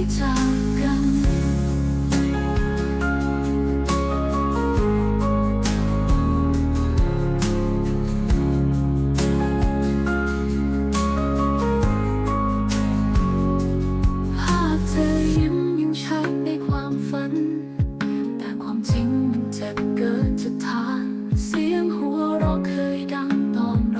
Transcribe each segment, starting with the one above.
หากเธยิ้มยังชัในความฝัน แต่ความจริงมันเจ็บเกินจะทาน เสียงหัวเราะเคยดังตอนเรา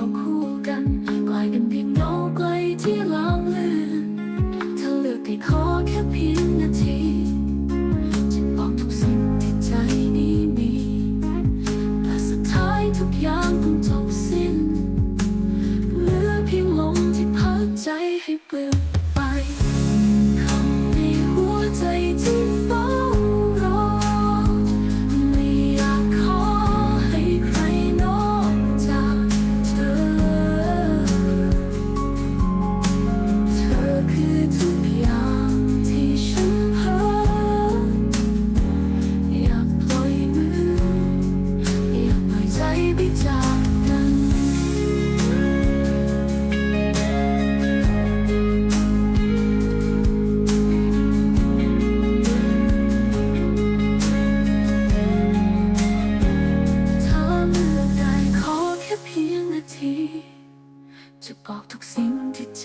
ทุกอย่างคงจบสิ้นเหลือเพียงลมที่พัดใจให้ปลิว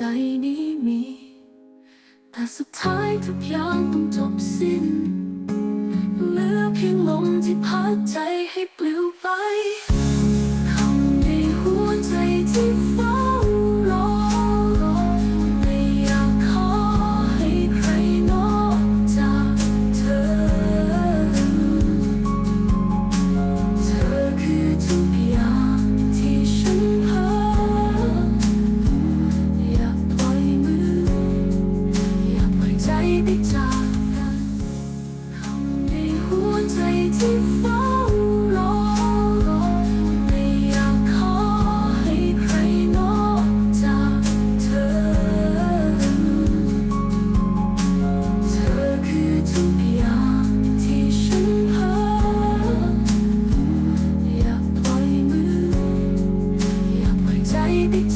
ใจนี้มี แต่สุดท้ายทุกอย่างต้องจบสิ้น เหลือเพียงลมที่พัดใจให้ปลิวไปคำในหัวใจที่ ไปจากกันคำในหัวใจที่เฝ้ารอไม่อยากขอให้ใครนอกจากเธอ เธอคือทุกอย่างที่ฉันเพ้ออยากปล่อยมือ อยากปล่อยใจไปจ